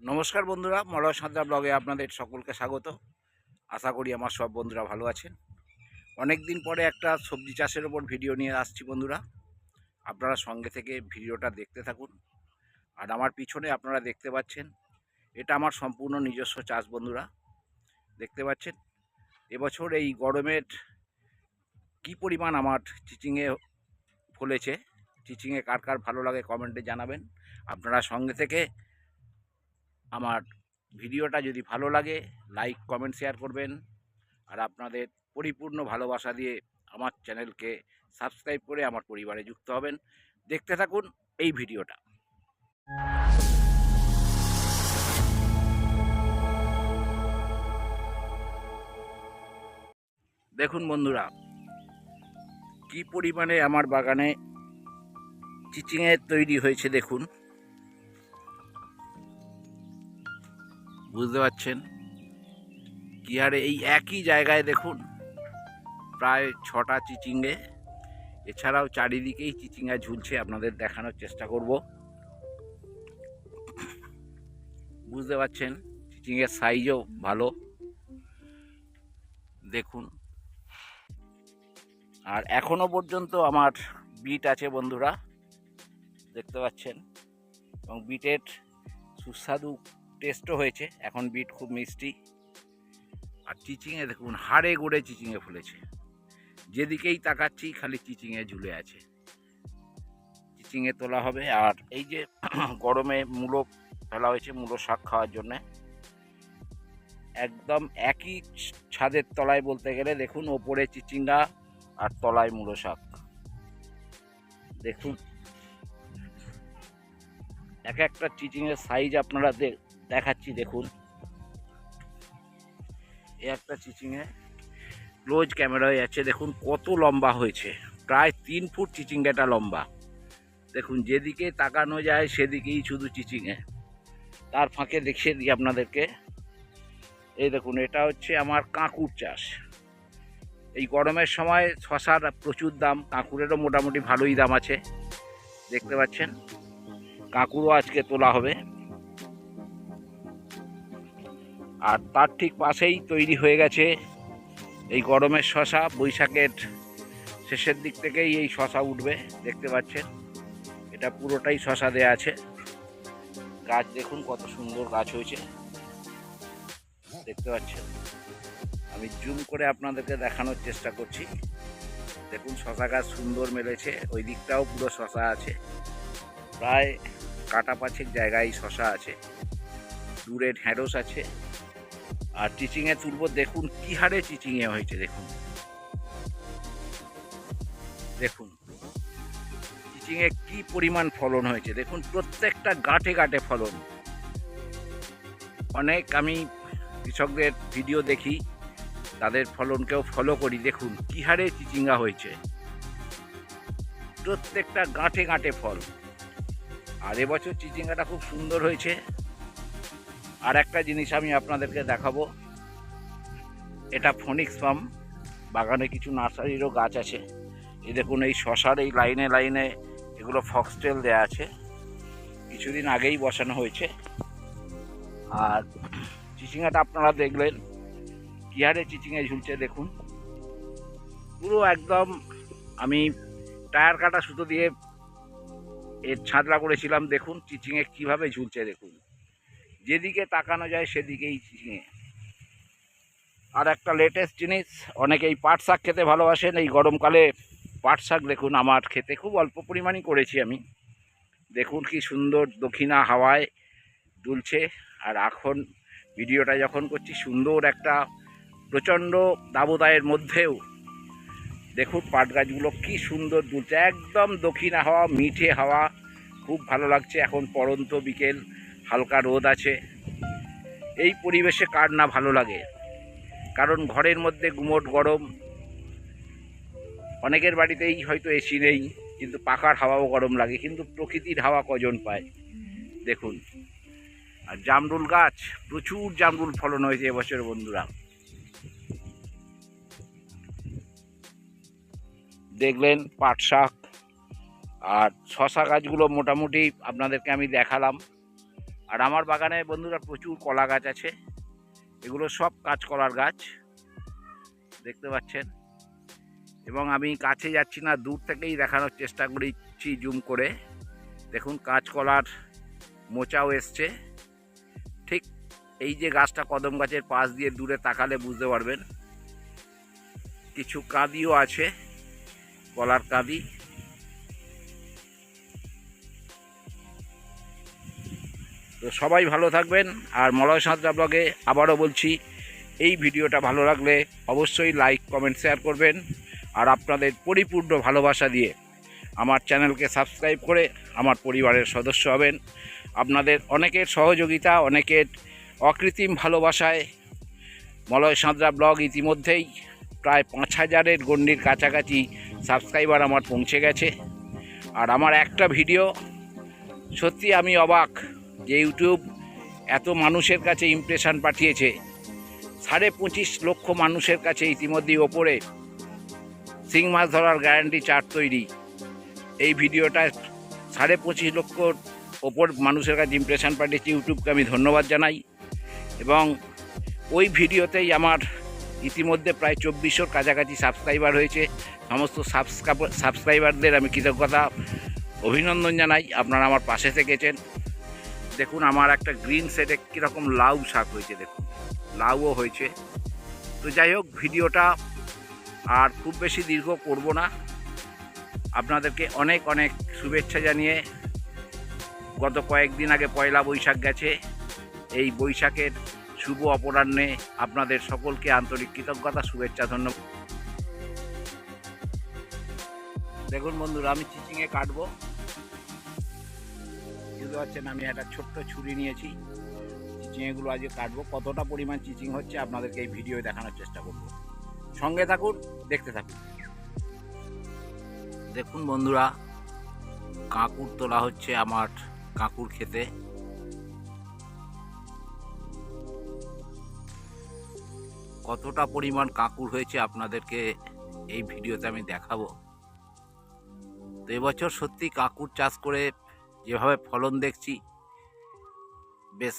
নমস্কার বন্ধুরা, মলয় সাঁতরা ব্লগে আপনাদের সকলকে স্বাগত। আশা করি আমার সব বন্ধুরা ভালো আছেন। অনেক দিন পরে একটা সবজি চাষের ওপর ভিডিও নিয়ে আসছি বন্ধুরা। আপনারা সঙ্গে থেকে ভিডিওটা দেখতে থাকুন। আর আমার পিছনে আপনারা দেখতে পাচ্ছেন, এটা আমার সম্পূর্ণ নিজস্ব চাষ বন্ধুরা। দেখতে পাচ্ছেন, এবছর এই গরমের কি পরিমাণ আমার চিচিংয়ে ফলেছে চিচিংয়ে কার কার ভালো লাগে কমেন্টে জানাবেন। আপনারা সঙ্গে থেকে আমার ভিডিওটা যদি ভালো লাগে লাইক কমেন্ট শেয়ার করবেন। আর আপনাদের পরিপূর্ণ ভালোবাসা দিয়ে আমার চ্যানেলকে সাবস্ক্রাইব করে আমার পরিবারে যুক্ত হবেন। দেখতে থাকুন এই ভিডিওটা। দেখুন বন্ধুরা, কি পরিমাণে আমার বাগানে চিচিংয়ের তৈরি হয়েছে দেখুন। বুঝতে পারছেন? কি হারে এই একই জায়গায় দেখুন, প্রায় ছটা চিচিঙ্গে। এছাড়াও চারিদিকেই চিচিঙ্গা ঝুলছে, আপনাদের দেখানোর চেষ্টা করব। বুঝতে পারছেন? চিচিঙ্গের সাইজও ভালো। দেখুন। আর এখনও পর্যন্ত আমার বিট আছে বন্ধুরা। দেখতে পাচ্ছেন? এবং বিটের সুস্বাদু টেস্টও হয়েছে, এখন বিট খুব মিষ্টি। আর চিচিংয়ে দেখুন, হাড়ে গোড়ে চিচিংয়ে ফুলেছে। যেদিকেই তাকাচ্ছি, খালি চিচিংয়ে ঝুলে আছে। চিচিংয়ে তোলা হবে, আর এই যে গরমে মূলো ফেলা হয়েছে, মূলো শাক খাওয়ার জন্যে। একদম একই ছাদের তলায় বলতে গেলে, দেখুন, ওপরে চিচিঙ্গা আর তলায় মূলো শাক। দেখুন। এক একটা চিচিংয়ের সাইজ আপনারা দে- দেখাচ্ছি, দেখুন। এই একটা চিচিংয়ে ক্লোজ ক্যামেরায় আছে দেখুন কত লম্বা হয়েছে। প্রায় তিন ফুট চিচিঙ্গাটা লম্বা। দেখুন, যেদিকে তাকানো যায় সেদিকেই শুধু চিচিংয়ে। তার ফাঁকে দেখিয়ে দিই আপনাদেরকে। এই দেখুন, এটা হচ্ছে আমার কাঁকুর চাষ। এই গরমের সময় শশার প্রচুর দাম, কাঁকুরেরও মোটামুটি ভালোই দাম আছে। দেখতে পাচ্ছেন? কাঁকুরও আজকে তোলা হবে। আর তার ঠিক পাশেই তৈরি হয়ে গেছে এই গরমের শশা, বৈশাখের শেষের দিক থেকেই এই শশা উঠবে, দেখতে পাচ্ছেন। এটা পুরোটাই শশা দেয়া আছে। গাছ দেখুন কত সুন্দর গাছ হয়েছে। দেখতে পাচ্ছেন। আমি জুম করে আপনাদেরকে দেখানোর চেষ্টা করছি। দেখুন শশা গাছ সুন্দর মেলেছে, ওই দিকটাও পুরো শশা আছে। প্রায় কাটা পাঁচেক জায়গায় শশা আছে। দূরে ঢ্যাঁড়স আছে। আর চিচিংয়ে তুলব, দেখুন কি হারে চিচিংয়ে হয়েছে, দেখুন। দেখুন চিচিংয়ে কি পরিমাণ ফলন হয়েছে, দেখুন, প্রত্যেকটা গাঁটে গাঁটে ফলন। অনেক আমি কৃষকদের ভিডিও দেখি, তাদের ফলনকেও ফলো করি, দেখুন, কি হারে চিচিঙ্গা হয়েছে। প্রত্যেকটা গাঁটে গাঁটে ফল। আর এবছর চিচিঙ্গাটা খুব সুন্দর হয়েছে। আর একটা জিনিস আমি আপনাদেরকে দেখাবো। এটা ফনিক্স ফার্ম বাগানে কিছু নার্সারিরও গাছ আছে। এই দেখুন, এই শশার এই লাইনে লাইনে এগুলো ফক্সটেল দেয়া আছে। কিছুদিন আগেই বসানো হয়েছে। আর চিচিঙ্গাটা আপনারা দেখলেন। কি হারে ঝুলছে দেখুন। পুরো একদম আমি টায়ার কাটা সুতো দিয়ে এর ছাদলা করেছিলাম। দেখুন চিচিংয়ে কীভাবে ঝুলছে দেখুন। যেদিকে তাকানো যায় সেদিকেই চিচিংয়ে আর একটা লেটেস্ট জিনিস, অনেকেই পাট শাক খেতে ভালোবাসেন। এই গরমকালে পাট শাক দেখুন, আমার খেতে খুব অল্প পরিমাণই করেছি আমি। দেখুন কি সুন্দর দক্ষিণা হাওয়ায় দুলছে। আর এখন ভিডিওটা যখন করছি, সুন্দর একটা প্রচণ্ড দাবদায়ের মধ্যেও দেখুন পাট গাছগুলো কি সুন্দর দুলছে। একদম দক্ষিণা হাওয়া, মিঠে হাওয়া, খুব ভালো লাগছে। এখন পরন্ত বিকেল হালকা রোদ আছে। এই পরিবেশে কার না ভালো লাগে? কারণ ঘরের মধ্যে গুমোট গরম। অনেকের বাড়িতেই হয়তো এসি নেই, কিন্তু পাখার হাওয়াও গরম লাগে, কিন্তু প্রকৃতির হাওয়া কজন পায়? দেখুন। আর জামরুল গাছ, প্রচুর জামরুল ফলন হয়েছে এবছর বন্ধুরা। দেখলেন পাট শাক। আর শশা গাছগুলো মোটামুটি আপনাদেরকে আমি দেখালাম। আর আমার বাগানে বন্ধুরা প্রচুর কলা গাছ আছে। এগুলো সব কাজ কাঁচকলার গাছ। দেখতে পাচ্ছেন? এবং আমি কাছে যাচ্ছি না, দূর থেকেই দেখানোর চেষ্টা করেছি জুম করে। দেখুন, কাঁচকলার মোচাও এসছে। ঠিক এই যে গাছটা কদম গাছের পাশ দিয়ে দূরে তাকালে বুঝতে পারবেন। কিছু কাঁদিও আছে, কলার কাঁদি। তো সবাই ভালো থাকবেন। আর মলয় সাঁতরা ব্লগে আবারও বলছি, এই ভিডিওটা ভালো লাগলে অবশ্যই লাইক, কমেন্ট, শেয়ার করবেন। আর আপনাদের পরিপূর্ণ ভালোবাসা দিয়ে আমার চ্যানেলকে সাবস্ক্রাইব করে আমার পরিবারের সদস্য হবেন। আপনাদের অনেকের সহযোগিতা, অনেকের অকৃত্রিম ভালোবাসায় মলয় সাঁতরা ব্লগ ইতিমধ্যেই প্রায় পাঁচ হাজারের গণ্ডির কাছাকাছি সাবস্ক্রাইবার আমার পৌঁছে গেছে। আর আমার একটা ভিডিও, সত্যি আমি অবাক যে ইউটিউব এত মানুষের কাছে ইমপ্রেশন পাঠিয়েছে, সাড়ে পঁচিশ লক্ষ মানুষের কাছে ইতিমধ্যেই ওপরে শিং মাছ ধরার গ্যারান্টি চার্ট তৈরি। এই ভিডিওটা সাড়ে পঁচিশ লক্ষ ওপর মানুষের কাছে ইমপ্রেশন পাঠিয়েছে ইউটিউবকে আমি ধন্যবাদ জানাই এবং ওই ভিডিওতেই আমার ইতিমধ্যে প্রায় চব্বিশশোর কাছাকাছি সাবস্ক্রাইবার হয়েছে। সমস্ত সাবস্ক্রাইবার সাবস্ক্রাইবারদের আমি কৃতজ্ঞতা, অভিনন্দন জানাই। আপনারা আমার পাশে থেকেছেন। দেখুন, আমার একটা গ্রিন সেটে কীরকম লাউ শাক হয়েছে, দেখুন। লাউও হয়েছে। তো যাই হোক, ভিডিওটা আর খুব বেশি দীর্ঘ করব না। আপনাদেরকে অনেক অনেক শুভেচ্ছা জানিয়ে গত কয়েকদিন আগে পয়লা বৈশাখ গেছে। এই বৈশাখের শুভ অপরাহ্নে আপনাদের সকলকে আন্তরিক কৃতজ্ঞতা, শুভেচ্ছা, ধন্যবাদ। দেখুন বন্ধুরা, আমি চিচিংয়ে কাটবো। বুঝতে পারছেন, আমি একটা ছোট্ট ছুরি নিয়েছি। চিচিংয়েগুলো আজকে কাটবো। কতটা পরিমাণ চিচিং হচ্ছে আপনাদেরকে এই ভিডিও দেখানোর চেষ্টা করব। সঙ্গে থাকুন, দেখতে থাকুন। দেখুন বন্ধুরা, কাঁকুর তোলা হচ্ছে আমার কাঁকুর খেতে। কতটা পরিমাণ কাঁকুর হয়েছে আপনাদেরকে এই ভিডিওতে আমি দেখাবো। তো এবছর সত্যি কাঁকুর চাষ করে যেভাবে ফলন দেখছি, বেশ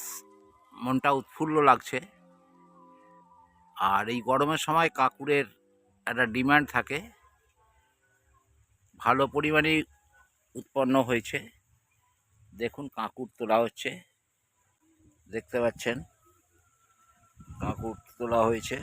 মনটা উৎফুল্ল লাগছে। আর এই গরমের সময় কাঁকুরের একটা ডিমান্ড থাকে। ভালো পরিমাণে উৎপন্ন হয়েছে। দেখুন কাঁকুর তোলা হচ্ছে। দেখতে পাচ্ছেন, কাঁকুর তোলা হয়েছে।